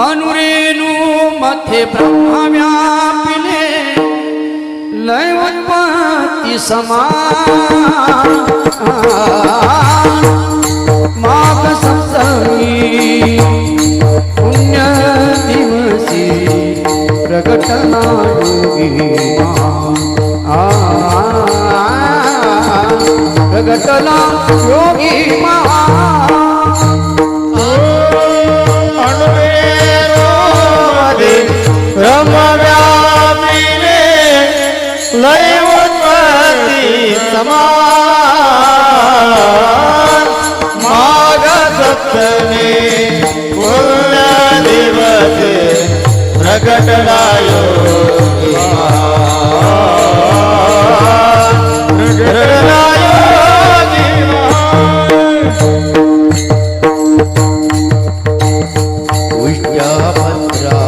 अनुरेणु मध्ये ब्रह्मव्यापिने लय उत्पत्ती समान माघ सप्तमी पुण्य दिवसी प्रकटना योगी प्रकटना योगी महा लय उत्पत्ती समान माघ सप्तमी पुण्य दिवसे प्रकटनायो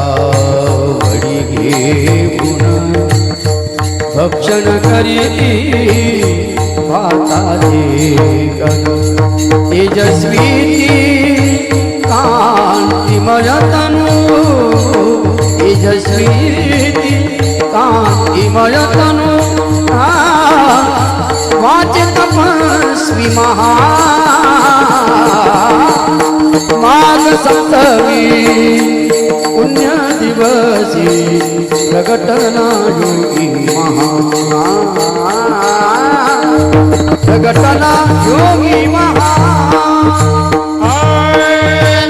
उष्ट्यापत्रावडी घेऊन भक्षण ભક્ષણ કરી માતાજી તેજસ્વી કાંતિ મજતનું તેજસ્વી કાંતિ મજતનું વાચ તપસ્વી મહા दिवसी प्रगटना योगी महा प्रगटना योगी महा